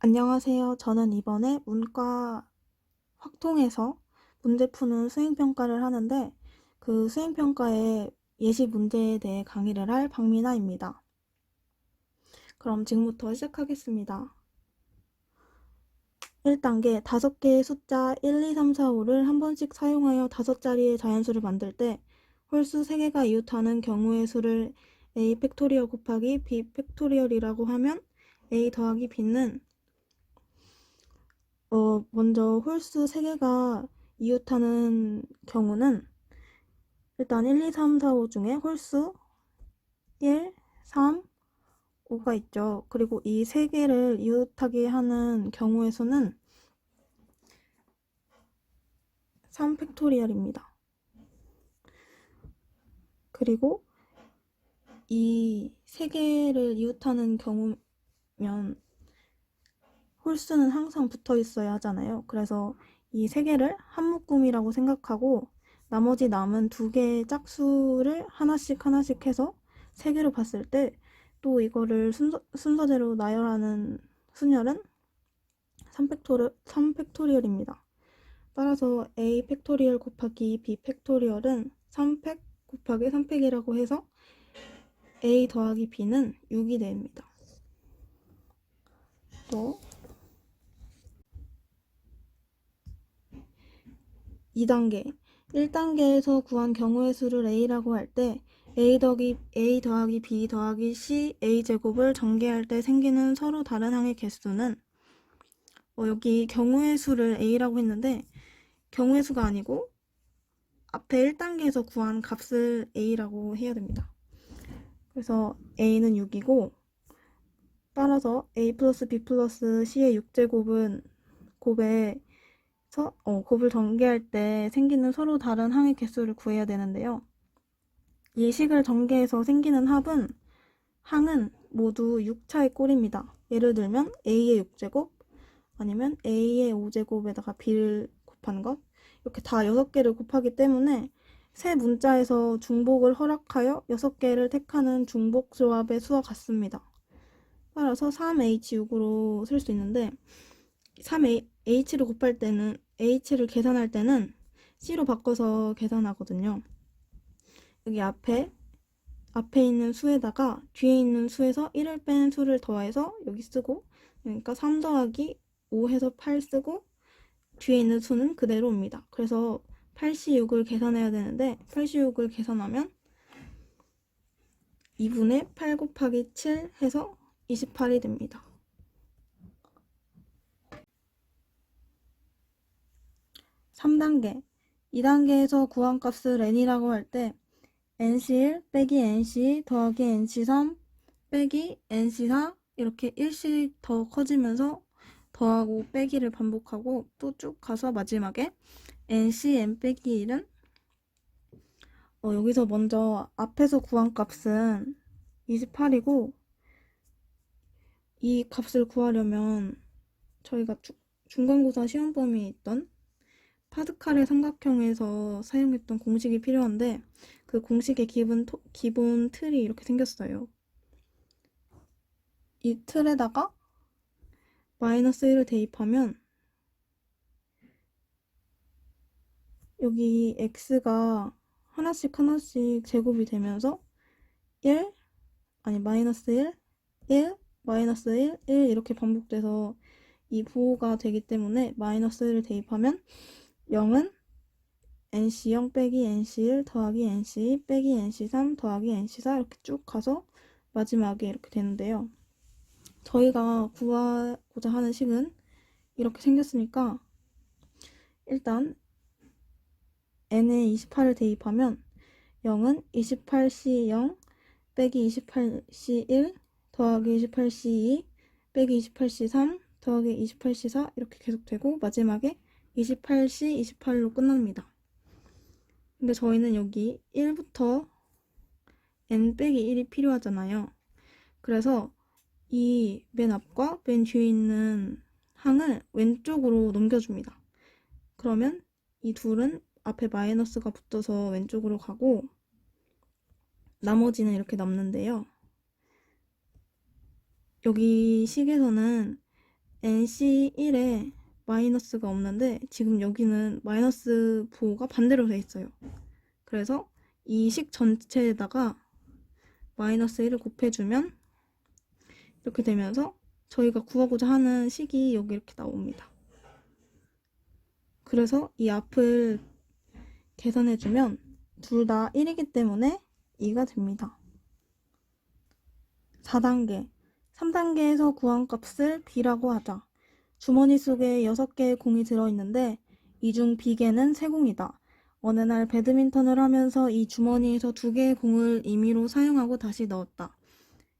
안녕하세요. 저는 이번에 문과 확통에서 문제 푸는 수행평가를 하는데 그 수행평가의 예시 문제에 대해 강의를 할 박민아입니다. 그럼 지금부터 시작하겠습니다. 1단계 5개의 숫자 1, 2, 3, 4, 5를 한 번씩 사용하여 5자리의 자연수를 만들 때 홀수 3개가 이웃하는 경우의 수를 a 팩토리얼 곱하기 b 팩토리얼이라고 하면 a 더하기 b는 어, 먼저 홀수 3개가 이웃하는 경우는 일단 1, 2, 3, 4, 5 중에 홀수 1, 3, 5가 있죠. 그리고 이 3개를 이웃하게 하는 경우의 수는 3 팩토리얼입니다. 그리고 이 3개를 이웃하는 경우면 홀수는 항상 붙어 있어야 하잖아요. 그래서 이 세 개를 한 묶음이라고 생각하고 나머지 남은 두 개의 짝수를 하나씩 하나씩 해서 세 개로 봤을 때 또 이거를 순서, 순서대로 나열하는 순열은 3팩토리얼, 3팩토리얼입니다. 따라서 a 팩토리얼 곱하기 b 팩토리얼은 3팩 곱하기 3팩이라고 해서 a 더하기 b는 6이 됩니다. 또 2단계 1단계에서 구한 경우의 수를 a라고 할 때 a 더하기, a 더하기 b 더하기 c a 제곱을 전개할 때 생기는 서로 다른 항의 개수는 어, 여기 경우의 수를 a라고 했는데 경우의 수가 아니고 앞에 1단계에서 구한 값을 a라고 해야 됩니다. 그래서 a는 6이고 따라서 a 플러스 b 플러스 c의 6제곱은 곱에 서, 어, 곱을 전개할 때 생기는 서로 다른 항의 개수를 구해야 되는데요. 이 식을 전개해서 생기는 합은 항은 모두 6차의 꼴입니다. 예를 들면 a의 6제곱 아니면 a의 5제곱에다가 b를 곱한 것 이렇게 다 6개를 곱하기 때문에 세 문자에서 중복을 허락하여 6개를 택하는 중복 조합의 수와 같습니다. 따라서 3h6으로 쓸 수 있는데 3h를 곱할 때는 h를 계산할 때는 c로 바꿔서 계산하거든요. 여기 앞에 앞에 있는 수에다가 뒤에 있는 수에서 1을 뺀 수를 더해서 여기 쓰고 그러니까 3 더하기 5 해서 8 쓰고 뒤에 있는 수는 그대로 옵니다. 그래서 86을 계산해야 되는데 86을 계산하면 2분의 8 곱하기 7 해서 28이 됩니다. 3단계. 2단계에서 구한 값을 n이라고 할 때 nc1 빼기 nc 더하기 nc3 빼기 nc4 이렇게 1씩 더 커지면서 더하고 빼기를 반복하고 또 쭉 가서 마지막에 ncn 빼기 1은 어, 여기서 먼저 앞에서 구한 값은 28이고 이 값을 구하려면 저희가 중간고사 시험 범위에 있던 파드칼의 삼각형에서 사용했던 공식이 필요한데 그 공식의 기본, 토, 기본 틀이 이렇게 생겼어요. 이 틀에다가 마이너스 1을 대입하면 여기 x가 하나씩 하나씩 제곱이 되면서 1 아니 마이너스 1 1 마이너스 1 1 이렇게 반복돼서 이 부호가 되기 때문에 마이너스 1을 대입하면 0은 NC0 빼기 NC1 더하기 NC2 빼기 NC3 더하기 NC4 이렇게 쭉 가서 마지막에 이렇게 되는데요. 저희가 구하고자 하는 식은 이렇게 생겼으니까 일단 n에 28을 대입하면 0은 28C0 빼기 28C1 더하기 28C2 빼기 28C3 더하기 28C4 이렇게 계속 되고 마지막에 28시 28로 끝납니다. 근데 저희는 여기 1부터 n 빼기 1이 필요하잖아요. 그래서 이 맨 앞과 맨 뒤에 있는 항을 왼쪽으로 넘겨줍니다. 그러면 이 둘은 앞에 마이너스가 붙어서 왼쪽으로 가고 나머지는 이렇게 남는데요. 여기 식에서는 NC1에 마이너스가 없는데 지금 여기는 마이너스 부호가 반대로 돼 있어요. 그래서 이 식 전체에다가 마이너스 1을 곱해주면 이렇게 되면서 저희가 구하고자 하는 식이 여기 이렇게 나옵니다. 그래서 이 앞을 계산해주면 둘 다 1이기 때문에 2가 됩니다. 4단계 3단계에서 구한 값을 B라고 하자. 주머니 속에 6개의 공이 들어있는데 이중 B개는 세공이다. 어느 날 배드민턴을 하면서 이 주머니에서 두 개의 공을 임의로 사용하고 다시 넣었다.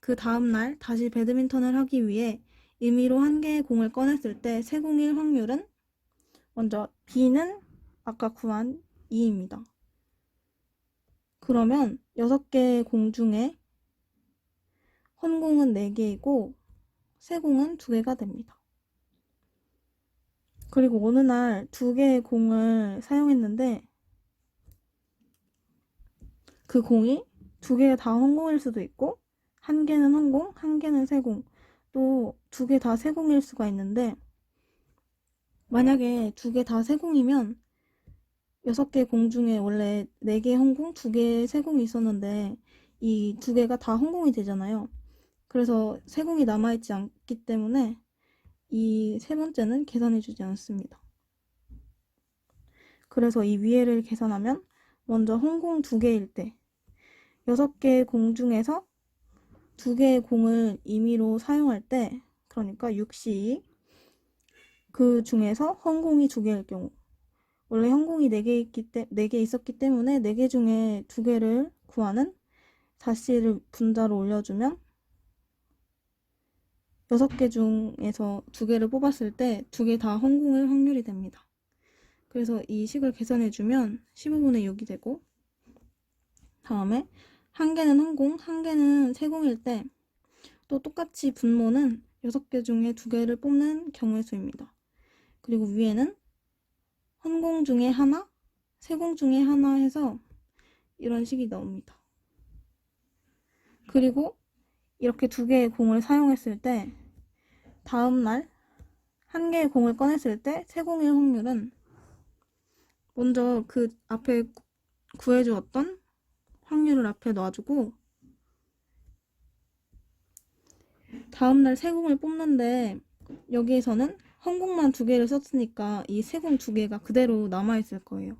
그 다음 날 다시 배드민턴을 하기 위해 임의로 한 개의 공을 꺼냈을 때 세공일 확률은 먼저 B는 아까 구한 2입니다. 그러면 6개의 공 중에 헌공은 4개이고 세공은 2개가 됩니다. 그리고 어느 날 두 개의 공을 사용했는데 그 공이 두 개가 다 헌공일 수도 있고 한 개는 헌공, 한 개는 세공, 또 두 개 다 세공일 수가 있는데 만약에 두 개 다 세공이면 여섯 개 공 중에 원래 네 개 헌공, 두 개 세공이 있었는데 이 두 개가 다 헌공이 되잖아요. 그래서 세공이 남아있지 않기 때문에 이 세 번째는 계산해주지 않습니다. 그래서 이 위에를 계산하면 먼저 헌공 두 개일 때 여섯 개의 공 중에서 두 개의 공을 임의로 사용할 때 그러니까 6시 그 중에서 헌공이 두 개일 경우 원래 헌공이 4개 있기 때, 4개 있었기 때문에 4개 중에 두 개를 구하는 4C를 분자로 올려주면 6개 중에서 두 개를 뽑았을 때 두 개다 헌공일 확률이 됩니다. 그래서 이 식을 계산해주면 15분의 6이 되고 다음에 한 개는 헌공, 한 개는 세공일 때 또 똑같이 분모는 6개 중에 두 개를 뽑는 경우의 수입니다. 그리고 위에는 헌공 중에 하나, 세공 중에 하나 해서 이런 식이 나옵니다. 그리고 이렇게 두 개의 공을 사용했을 때 다음 날 한 개의 공을 꺼냈을 때 세 공일 확률은 먼저 그 앞에 구해주었던 확률을 앞에 놔주고 다음 날 세 공을 뽑는데 여기에서는 헌공만 두 개를 썼으니까 이 세 공 두 개가 그대로 남아있을 거예요.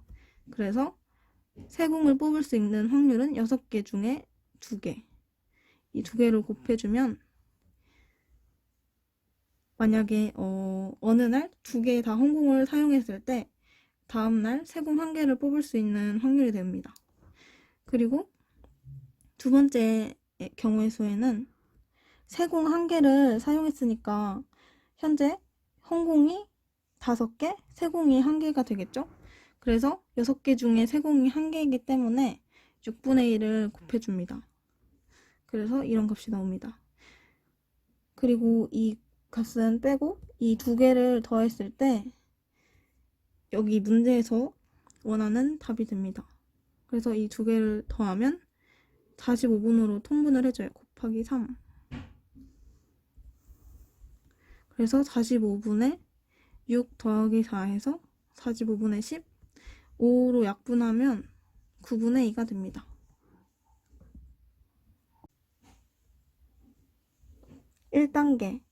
그래서 세 공을 뽑을 수 있는 확률은 6개 중에 2개. 이 두 개를 곱해주면 만약에 어, 어느 날 두 개다 헌공을 사용했을 때 다음 날 세공 한 개를 뽑을 수 있는 확률이 됩니다. 그리고 두 번째 경우의 수에는 세공 한 개를 사용했으니까 현재 헌공이 다섯 개, 세공이 한 개가 되겠죠? 그래서 여섯 개 중에 세공이 한 개이기 때문에 6분의 1을 곱해줍니다. 그래서 이런 값이 나옵니다. 그리고 이 값은 빼고 이 두 개를 더했을 때 여기 문제에서 원하는 답이 됩니다. 그래서 이 두 개를 더하면 45분으로 통분을 해줘요. 곱하기 3. 그래서 45분에 6 더하기 4 해서 45분의 10. 5로 약분하면 9분의 2가 됩니다. 1단계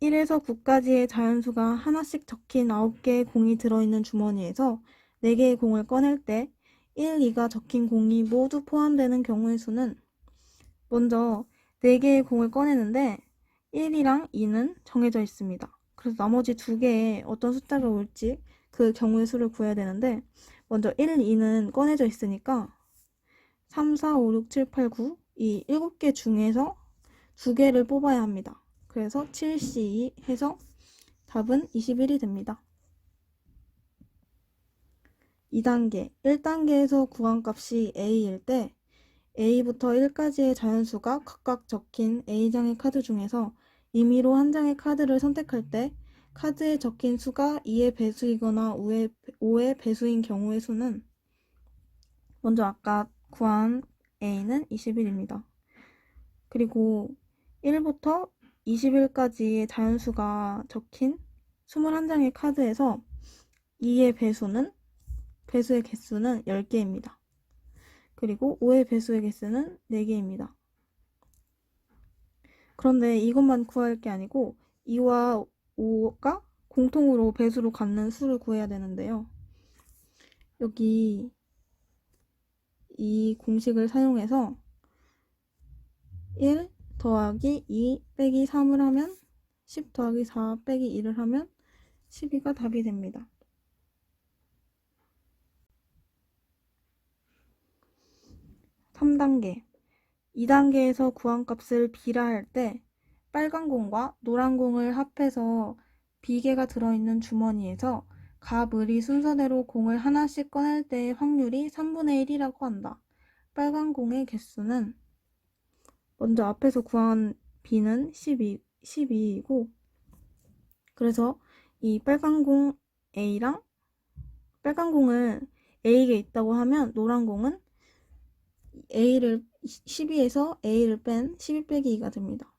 1에서 9까지의 자연수가 하나씩 적힌 9개의 공이 들어있는 주머니에서 4개의 공을 꺼낼 때 1, 2가 적힌 공이 모두 포함되는 경우의 수는 먼저 4개의 공을 꺼내는데 1이랑 2는 정해져 있습니다. 그래서 나머지 2개에 어떤 숫자가 올지 그 경우의 수를 구해야 되는데 먼저 1, 2는 꺼내져 있으니까 3, 4, 5, 6, 7, 8, 9 이 7개 중에서 2개를 뽑아야 합니다. 그래서 7C2 해서 답은 21이 됩니다. 2단계 1단계에서 구한 값이 A일 때 A부터 1까지의 자연수가 각각 적힌 A장의 카드 중에서 임의로 한 장의 카드를 선택할 때 카드에 적힌 수가 2의 배수이거나 5의, 5의 배수인 경우의 수는 먼저 아까 구한 A는 21입니다. 그리고 1부터 21까지의 자연수가 적힌 21장의 카드에서 2의 배수는 배수의 개수는 10개입니다. 그리고 5의 배수의 개수는 4개입니다. 그런데 이것만 구할 게 아니고 2와 5가 공통으로 배수로 갖는 수를 구해야 되는데요. 여기 이 공식을 사용해서 1 더하기 2 빼기 3을 하면 10 더하기 4 빼기 2를 하면 12가 답이 됩니다. 3단계 2단계에서 구한 값을 B라 할 때 빨간 공과 노란 공을 합해서 B개가 들어있는 주머니에서 값을이 순서대로 공을 하나씩 꺼낼 때의 확률이 3분의 1이라고 한다. 빨간 공의 개수는 먼저 앞에서 구한 B는 12, 12이고 그래서 이 빨간 공 A랑 빨간 공을 A에 있다고 하면 노란 공은 A를 12에서 A를 뺀 12 빼기 2가 됩니다.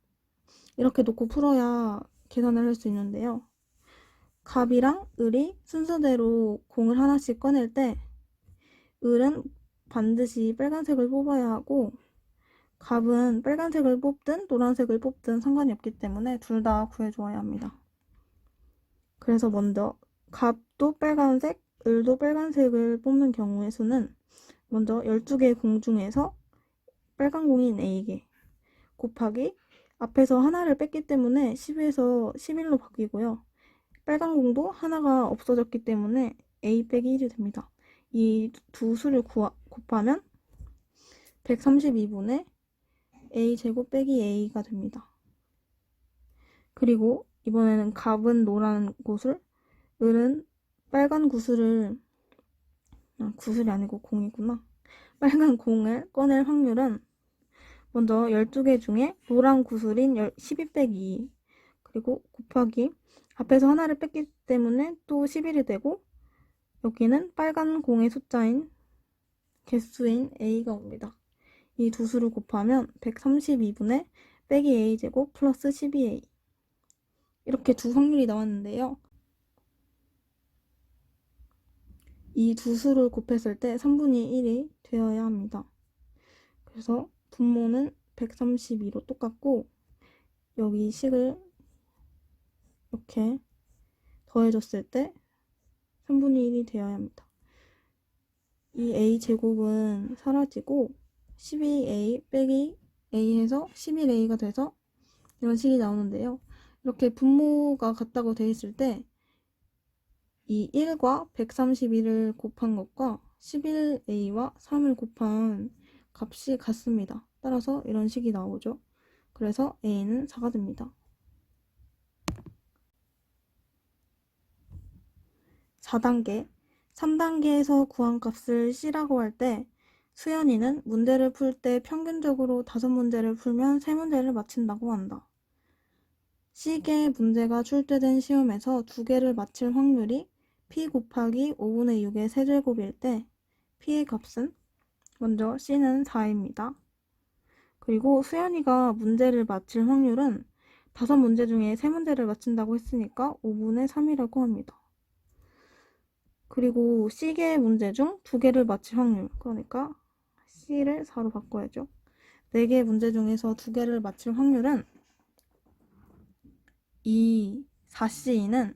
이렇게 놓고 풀어야 계산을 할 수 있는데요. 갑이랑 을이 순서대로 공을 하나씩 꺼낼 때 을은 반드시 빨간색을 뽑아야 하고 갑은 빨간색을 뽑든 노란색을 뽑든 상관이 없기 때문에 둘 다 구해줘야 합니다. 그래서 먼저 갑도 빨간색, 을도 빨간색을 뽑는 경우의 수는 먼저 12개의 공 중에서 빨간 공인 A개 곱하기 앞에서 하나를 뺐기 때문에 10에서 11로 바뀌고요. 빨간 공도 하나가 없어졌기 때문에 A 빼기 1이 됩니다. 이 두 수를 구하, 곱하면 132분의 A 제곱 빼기 A가 됩니다. 그리고 이번에는 갑은 노란 구슬, 을은 빨간 구슬을 아, 구슬이 아니고 공이구나. 빨간 공을 꺼낼 확률은 먼저 12개 중에 노란 구슬인 12 빼기 2 그리고 곱하기 앞에서 하나를 뺐기 때문에 또 11이 되고 여기는 빨간 공의 숫자인 개수인 A가 옵니다. 이 두 수를 곱하면 132분의 빼기 A제곱 플러스 12A 이렇게 두 확률이 나왔는데요. 이 두 수를 곱했을 때 3분의 1이 되어야 합니다. 그래서 분모는 132로 똑같고 여기 식을 이렇게 더해줬을 때 3분의 1이 되어야 합니다. 이 a 제곱은 사라지고 12a 빼기 a 해서 11a가 돼서 이런 식이 나오는데요. 이렇게 분모가 같다고 되어 있을 때 이 1과 131을 곱한 것과 11a와 3을 곱한 값이 같습니다. 따라서 이런 식이 나오죠. 그래서 a는 4가 됩니다. 4단계 3단계에서 구한 값을 C라고 할 때 수연이는 문제를 풀 때 평균적으로 다섯 문제를 풀면 세 문제를 맞힌다고 한다. C개 문제가 출제된 시험에서 두 개를 맞힐 확률이 P 곱하기 5분의 6의 세제곱일 때 P의 값은 먼저 C는 4입니다. 그리고 수연이가 문제를 맞힐 확률은 다섯 문제 중에 세 문제를 맞춘다고 했으니까 5분의 3이라고 합니다. 그리고 C개의 문제 중 두 개를 맞힐 확률, 그러니까 C를 4로 바꿔야죠. 4개의 문제 중에서 두 개를 맞힐 확률은 이 4C는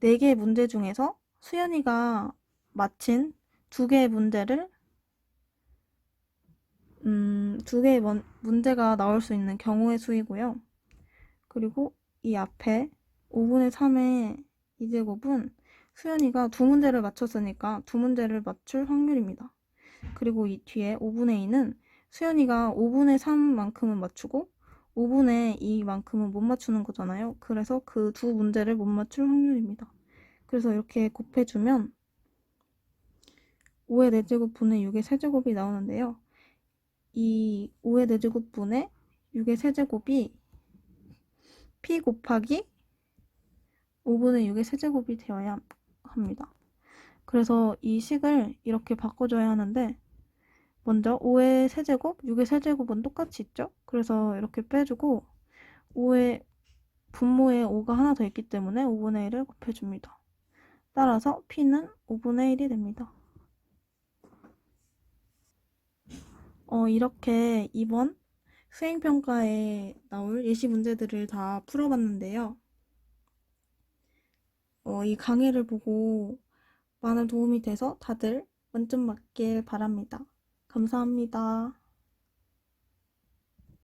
4개의 문제 중에서 수연이가 맞힌 두 개의 문제를 음, 두 개의 문, 문제가 나올 수 있는 경우의 수이고요. 그리고 이 앞에 5분의 3의 이제곱은 수연이가 두 문제를 맞췄으니까 두 문제를 맞출 확률입니다. 그리고 이 뒤에 5분의 2는 수연이가 5분의 3만큼은 맞추고 5분의 2만큼은 못 맞추는 거잖아요. 그래서 그 두 문제를 못 맞출 확률입니다. 그래서 이렇게 곱해주면 5의 4제곱 분의 6의 세제곱이 나오는데요. 이 5의 4제곱 분의 6의 세제곱이 p 곱하기 5분의 6의 세제곱이 되어야 합니다. 그래서 이 식을 이렇게 바꿔줘야 하는데 먼저 5의 세제곱, 6의 세제곱은 똑같이 있죠? 그래서 이렇게 빼주고 5에 분모에 5가 하나 더 있기 때문에 5분의 1을 곱해줍니다. 따라서 P는 5분의 1이 됩니다. 어, 이렇게 이번 수행평가에 나올 예시 문제들을 다 풀어봤는데요. 어, 이 강의를 보고 많은 도움이 돼서 다들 만점 맞길 바랍니다. 감사합니다.